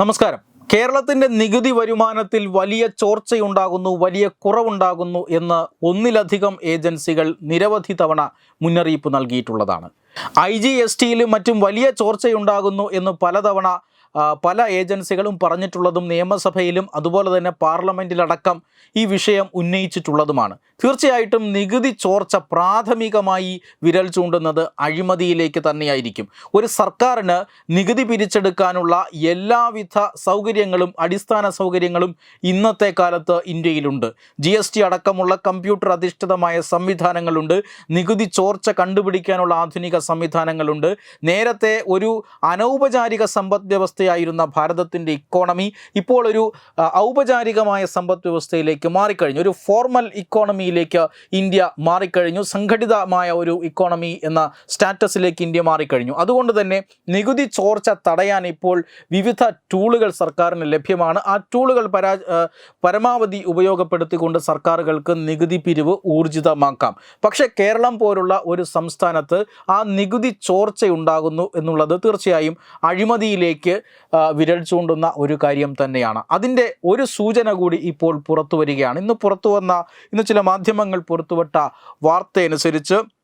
നമസ്കാരം. കേരളത്തിന്റെ നികുതി വരുമാനത്തിൽ വലിയ ചോർച്ചയുണ്ടാകുന്നു വലിയ കുറവുണ്ടാകുന്നു എന്ന് ഒന്നിലധികം ഏജൻസികൾ നിരവധി തവണ മുന്നറിയിപ്പ് നൽകിയിട്ടുള്ളതാണ്. ഐ ജി എസ് ടിയിലും മറ്റും വലിയ ചോർച്ചയുണ്ടാകുന്നു എന്ന് പലതവണ പല ഏജൻസികളും പറഞ്ഞിട്ടുള്ളതും നിയമസഭയിലും അതുപോലെ തന്നെ പാർലമെന്റിലടക്കം ഈ വിഷയം ഉന്നയിച്ചിട്ടുള്ളതുമാണ്. തീർച്ചയായിട്ടും നികുതി ചോർച്ച പ്രാഥമികമായി വിരൽ ചൂണ്ടുന്നത് അഴിമതിയിലേക്ക് തന്നെയായിരിക്കും. ഒരു സർക്കാരിന് നികുതി പിരിച്ചെടുക്കാനുള്ള എല്ലാവിധ സൗകര്യങ്ങളും അടിസ്ഥാന സൗകര്യങ്ങളും ഇന്നത്തെ കാലത്ത് ഇന്ത്യയിലുണ്ട്. ജി എസ് ടി അടക്കമുള്ള കമ്പ്യൂട്ടർ അധിഷ്ഠിതമായ സംവിധാനങ്ങളുണ്ട്. നികുതി ചോർച്ച കണ്ടുപിടിക്കാനുള്ള ആധുനിക സംവിധാനങ്ങളുണ്ട്. നേരത്തെ ഒരു അനൗപചാരിക സമ്പദ് വ്യവസ്ഥയായിരുന്ന ഭാരതത്തിന്റെ ഇക്കോണമി ഇപ്പോൾ ഒരു ഔപചാരികമായ സമ്പദ് വ്യവസ്ഥയിലേക്ക് മാറിക്കഴിഞ്ഞു. ഒരു ഫോർമൽ ഇക്കോണമിയിലേക്ക് ഇന്ത്യ മാറിക്കഴിഞ്ഞു. സംഘടിതമായ ഒരു ഇക്കോണമി എന്ന സ്റ്റാറ്റസിലേക്ക് ഇന്ത്യ മാറിക്കഴിഞ്ഞു. അതുകൊണ്ട് തന്നെ നികുതി ചോർച്ച തടയാൻ ഇപ്പോൾ വിവിധ ടൂളുകൾ സർക്കാരിന് ലഭ്യമാണ്. ആ ടൂളുകൾ പരാ പരമാവധി ഉപയോഗപ്പെടുത്തിക്കൊണ്ട് സർക്കാരുകൾക്ക് നികുതി പിരിവ് ഊർജിതമാക്കാം. പക്ഷേ കേരളം പോലുള്ള ഒരു സംസ്ഥാനത്ത് ആ നികുതി ചോർച്ചയുണ്ടാകുന്നു എന്നുള്ളത് തീർച്ചയായും അഴിമതിയിലേക്ക് വിരൽ ചൂണ്ടുന്ന ഒരു കാര്യം തന്നെയാണ്. അതിന്റെ ഒരു സൂചന കൂടി ഇപ്പോൾ പുറത്തു വരികയാണ്. ഇന്ന് പുറത്തു വന്ന ഇന്ന് ചില മാധ്യമങ്ങൾ പുറത്തുവിട്ട വാർത്തയനുസരിച്ച്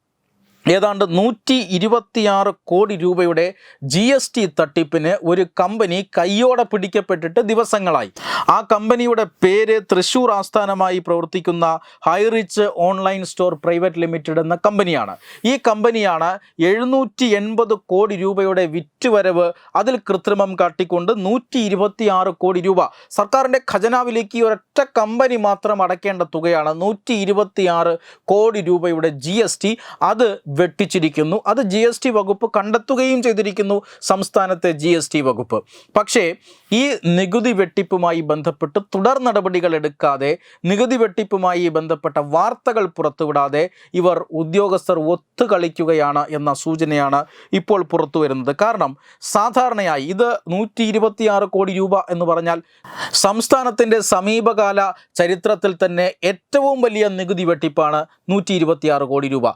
ഏതാണ്ട് നൂറ്റി ഇരുപത്തിയാറ് കോടി രൂപയുടെ ജി എസ് ടി തട്ടിപ്പിന് ഒരു കമ്പനി കയ്യോടെ പിടിക്കപ്പെട്ടിട്ട് ദിവസങ്ങളായി. ആ കമ്പനിയുടെ പേര് തൃശൂർ ആസ്ഥാനമായി പ്രവർത്തിക്കുന്ന Highrich online store private limited എന്ന കമ്പനിയാണ്. ഈ കമ്പനിയാണ് എഴുന്നൂറ്റി എൺപത് കോടി രൂപയുടെ വിറ്റുവരവ് അതിൽ കൃത്രിമം കാട്ടിക്കൊണ്ട് നൂറ്റി ഇരുപത്തിയാറ് കോടി രൂപ. സർക്കാരിന്റെ ഖജനാവിലേക്ക് ഒരൊറ്റ കമ്പനി മാത്രം അടയ്ക്കേണ്ട തുകയാണ് നൂറ്റി ഇരുപത്തിയാറ് കോടി രൂപയുടെ ജി എസ് ടി. അത് വെട്ടിച്ചിരിക്കുന്നു. അത് ജി എസ് ടി വകുപ്പ് കണ്ടെത്തുകയും ചെയ്തിരിക്കുന്നു സംസ്ഥാനത്തെ ജി എസ് ടി വകുപ്പ്. പക്ഷേ ഈ നികുതി വെട്ടിപ്പുമായി ബന്ധപ്പെട്ട് തുടർ നടപടികൾ എടുക്കാതെ നികുതി വെട്ടിപ്പുമായി ബന്ധപ്പെട്ട വാർത്തകൾ പുറത്തുവിടാതെ ഇവർ ഉദ്യോഗസ്ഥർ ഒത്തുകളിക്കുകയാണ് എന്ന സൂചനയാണ് ഇപ്പോൾ പുറത്തു വരുന്നത് കാരണം സാധാരണയായി ഇത് നൂറ്റി ഇരുപത്തിയാറ് കോടി രൂപ എന്ന് പറഞ്ഞാൽ സംസ്ഥാനത്തിന്റെ സമീപകാല ചരിത്രത്തിൽ തന്നെ ഏറ്റവും വലിയ നികുതി വെട്ടിപ്പാണ് നൂറ്റി കോടി രൂപ.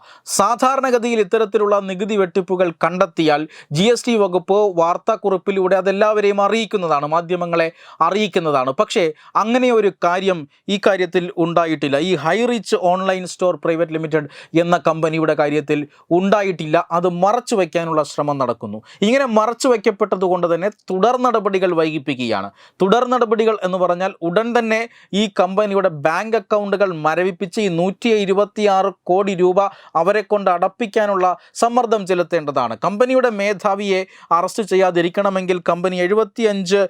സാധാരണഗതിയിൽ ഇത്തരത്തിലുള്ള നികുതി വെട്ടിപ്പുകൾ കണ്ടെത്തിയാൽ ജി എസ് ടി വകുപ്പ് വാർത്താക്കുറിപ്പിലൂടെ അതെല്ലാവരെയും അറിയിക്കുന്നതാണ് മാധ്യമങ്ങളെ അറിയിക്കുന്നതാണ്. പക്ഷേ അങ്ങനെ ഒരു കാര്യം ഈ കാര്യത്തിൽ ഉണ്ടായിട്ടില്ല. ഈ high reach online store private limited എന്ന കമ്പനിയുടെ കാര്യത്തിൽ ഉണ്ടായിട്ടില്ല. അത് മറച്ചു വയ്ക്കാനുള്ള ശ്രമം നടക്കുന്നു. ഇങ്ങനെ മറച്ചു വയ്ക്കപ്പെട്ടത് കൊണ്ട് തന്നെ തുടർ നടപടികൾ വൈകിപ്പിക്കുകയാണ്. തുടർ നടപടികൾ എന്ന് പറഞ്ഞാൽ ഉടൻ തന്നെ ഈ കമ്പനിയുടെ ബാങ്ക് അക്കൗണ്ടുകൾ മരവിപ്പിച്ച് ഈ നൂറ്റി കോടി രൂപ അവരെ കൊണ്ട് അടപ്പിക്കാനുള്ള സമ്മർദ്ദം ചെലുത്തേണ്ടതാണ്. കമ്പനിയുടെ മേധാവിയെ അറസ്റ്റ് ചെയ്യാതിരിക്കണമെങ്കിൽ കമ്പനി എഴുപത്തിയഞ്ച്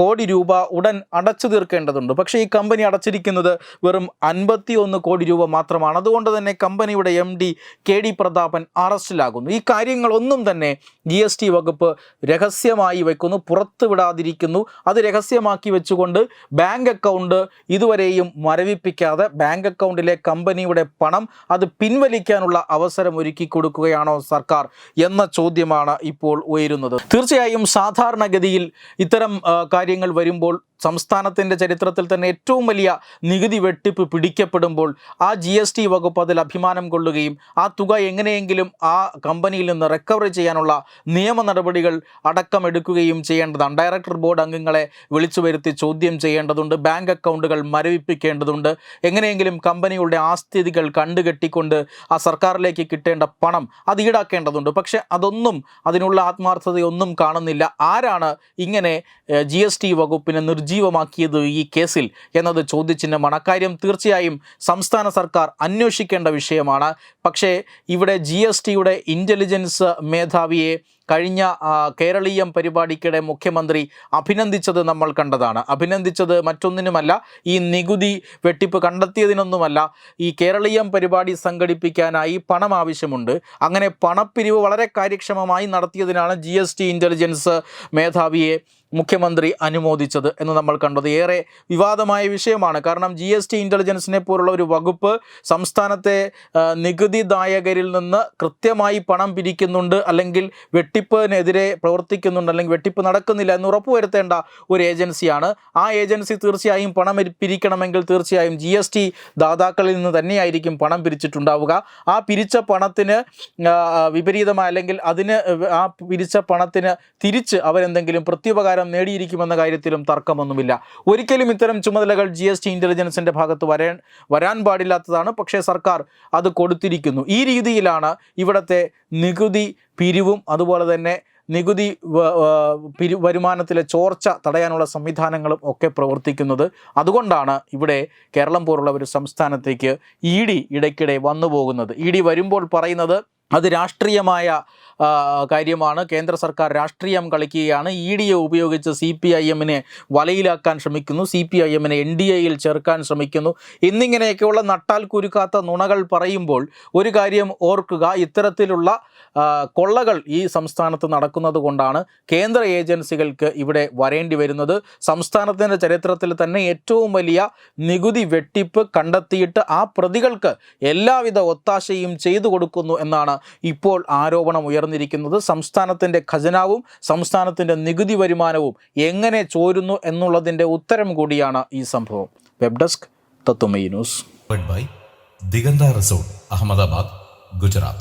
കോടി രൂപ ഉടൻ അടച്ചു തീർക്കേണ്ടതുണ്ട്. പക്ഷേ ഈ കമ്പനി അടച്ചിരിക്കുന്നത് വെറും അൻപത്തി ഒന്ന് കോടി രൂപ മാത്രമാണ്. അതുകൊണ്ട് തന്നെ കമ്പനിയുടെ M D K D Prathapan അറസ്റ്റിലാകുന്നു. ഈ കാര്യങ്ങളൊന്നും തന്നെ ജി എസ് ടി വകുപ്പ് രഹസ്യമായി വെക്കുന്നു പുറത്തുവിടാതിരിക്കുന്നു അത് രഹസ്യമാക്കി വെച്ചുകൊണ്ട് ബാങ്ക് അക്കൗണ്ട് ഇതുവരെയും മരവിപ്പിക്കാതെ ബാങ്ക് അക്കൗണ്ടിലെ കമ്പനിയുടെ പണം അത് പിൻവലിക്കാനുള്ള അവസരം ഒരുക്കി കൊടുക്കുകയാണോ സർക്കാർ എന്ന ചോദ്യമാണ് ഇപ്പോൾ ഉയരുന്നത്. തീർച്ചയായും സാധാരണഗതിയിൽ ഇത്തരം കാര്യങ്ങൾ വരുമ്പോൾ സംസ്ഥാനത്തിന്റെ ചരിത്രത്തിൽ തന്നെ ഏറ്റവും വലിയ നികുതി വെട്ടിപ്പ് പിടിക്കപ്പെടുമ്പോൾ ആ ജി എസ് ടി വകുപ്പ് അതിൽ അഭിമാനം കൊള്ളുകയും ആ തുക എങ്ങനെയെങ്കിലും ആ കമ്പനിയിൽ നിന്ന് റിക്കവറി ചെയ്യാനുള്ള നിയമ നടപടികൾ അടക്കമെടുക്കുകയും ചെയ്യേണ്ടതാണ്. ഡയറക്ടർ ബോർഡ് അംഗങ്ങളെ വിളിച്ചു വരുത്തി ചോദ്യം ചെയ്യേണ്ടതുണ്ട്. ബാങ്ക് അക്കൗണ്ടുകൾ മരവിപ്പിക്കേണ്ടതുണ്ട്. എങ്ങനെയെങ്കിലും കമ്പനികളുടെ ആസ്ഥിതികൾ കണ്ടുകെട്ടിക്കൊണ്ട് ആ സർക്കാരിലേക്ക് കിട്ടേണ്ട പണം അത് ഈടാക്കേണ്ടതുണ്ട്. പക്ഷെ അതൊന്നും അതിനുള്ള ആത്മാർത്ഥതയൊന്നും കാണുന്നില്ല. ആരാണ് ഇങ്ങനെ ജി വകുപ്പിനെ നിർജീവമാക്കിയത് ഈ കേസിൽ എന്നത് ചോദ്യചിഹ്നമാണ്. മണക്കാര്യം തീർച്ചയായും സംസ്ഥാന സർക്കാർ അന്വേഷിക്കേണ്ട വിഷയമാണ്. പക്ഷേ ഇവിടെ ജി എസ് ടിയുടെ ഇന്റലിജൻസ് മേധാവിയെ കഴിഞ്ഞ കേരളീയം പരിപാടിക്കിടെ മുഖ്യമന്ത്രി അഭിനന്ദിച്ചത് നമ്മൾ കണ്ടതാണ്. അഭിനന്ദിച്ചത് മറ്റൊന്നിനുമല്ല ഈ നികുതി വെട്ടിപ്പ് കണ്ടെത്തിയതിനൊന്നുമല്ല. ഈ കേരളീയം പരിപാടി സംഘടിപ്പിക്കാനായി പണം ആവശ്യമുണ്ട്. അങ്ങനെ പണപ്പിരിവ് വളരെ കാര്യക്ഷമമായി നടത്തിയതിനാണ് ജി എസ് ടി ഇന്റലിജൻസ് മേധാവിയെ മുഖ്യമന്ത്രി അനുമോദിച്ചത് എന്ന് നമ്മൾ കണ്ടത്. ഏറെ വിവാദമായ വിഷയമാണ്. കാരണം ജി എസ് ടി ഇന്റലിജൻസിനെ പോലുള്ള ഒരു വകുപ്പ് സംസ്ഥാനത്തെ നികുതിദായകരിൽ നിന്ന് കൃത്യമായി പണം പിരിക്കുന്നുണ്ട് അല്ലെങ്കിൽ വെട്ടിപ്പിനെതിരെ പ്രവർത്തിക്കുന്നുണ്ട് അല്ലെങ്കിൽ വെട്ടിപ്പ് നടക്കുന്നില്ല എന്ന് ഉറപ്പുവരുത്തേണ്ട ഒരു ഏജൻസിയാണ്. ആ ഏജൻസി തീർച്ചയായും പണം പിരിക്കണമെങ്കിൽ തീർച്ചയായും ജി എസ് ടി ദാതാക്കളിൽ നിന്ന് തന്നെയായിരിക്കും പണം പിരിച്ചിട്ടുണ്ടാവുക. ആ പിരിച്ച പണത്തിന് വിപരീതമായ അല്ലെങ്കിൽ അതിന് ആ പിരിച്ച പണത്തിന് തിരിച്ച് അവരെന്തെങ്കിലും പ്രത്യുപകാരം അംഗീകാരം നേടിയിരിക്കുമെന്ന കാര്യത്തിലും തർക്കമൊന്നുമില്ല. ഒരിക്കലും ഇത്തരം ചുമതലകൾ ജി എസ് ടി ഇന്റലിജൻസിന്റെ ഭാഗത്ത് വരാൻ വരാൻ പാടില്ലാത്തതാണ്. പക്ഷേ സർക്കാർ അത് കൊടുത്തിരിക്കുന്നു. ഈ രീതിയിലാണ് ഇവിടുത്തെ നികുതി പിരിവും അതുപോലെ തന്നെ നികുതി പിരി വരുമാനത്തിലെ ചോർച്ച തടയാനുള്ള സംവിധാനങ്ങളും ഒക്കെ പ്രവർത്തിക്കുന്നത്. അതുകൊണ്ടാണ് ഇവിടെ കേരളം പോലുള്ള ഒരു സംസ്ഥാനത്തേക്ക് ഇ ഡി ഇടയ്ക്കിടെ വന്നു പോകുന്നത് ഇ ഡി വരുമ്പോൾ പറയുന്നത് അത് രാഷ്ട്രീയമായ കാര്യമാണ്. കേന്ദ്ര സർക്കാർ രാഷ്ട്രീയം കളിക്കുകയാണ്. ഇ ഡിയെ ഉപയോഗിച്ച് സി പി ഐ എമ്മിനെ വലയിലാക്കാൻ ശ്രമിക്കുന്നു. സി പി ഐ എമ്മിനെ എൻ ഡി എയിൽ ചേർക്കാൻ ശ്രമിക്കുന്നു. എന്നിങ്ങനെയൊക്കെയുള്ള നട്ടാൽ കുരുക്കാത്ത നുണകൾ പറയുമ്പോൾ ഒരു കാര്യം ഓർക്കുക. ഇത്തരത്തിലുള്ള കൊള്ളകൾ ഈ സംസ്ഥാനത്ത് നടക്കുന്നത് കൊണ്ടാണ് കേന്ദ്ര ഏജൻസികൾക്ക് ഇവിടെ വരേണ്ടി വരുന്നത്. സംസ്ഥാനത്തിന്റെ ചരിത്രത്തിൽ തന്നെ ഏറ്റവും വലിയ നികുതി വെട്ടിപ്പ് കണ്ടെത്തിയിട്ട് ആ പ്രതികൾക്ക് എല്ലാവിധ ഒത്താശയും ചെയ്തു കൊടുക്കുന്നു എന്നാണ് ഇപ്പോൾ ആരോപണം ഉയർന്നിരിക്കുന്നത് സംസ്ഥാനത്തിന്റെ ഖജനാവും സംസ്ഥാനത്തിന്റെ നികുതി വരുമാനവും എങ്ങനെ ചോരുന്നു എന്നുള്ളതിന്റെ ഉത്തരം കൂടിയാണ് ഈ സംഭവം web desk Tatwamayi news Diganta resort Ahmedabad Gujarat.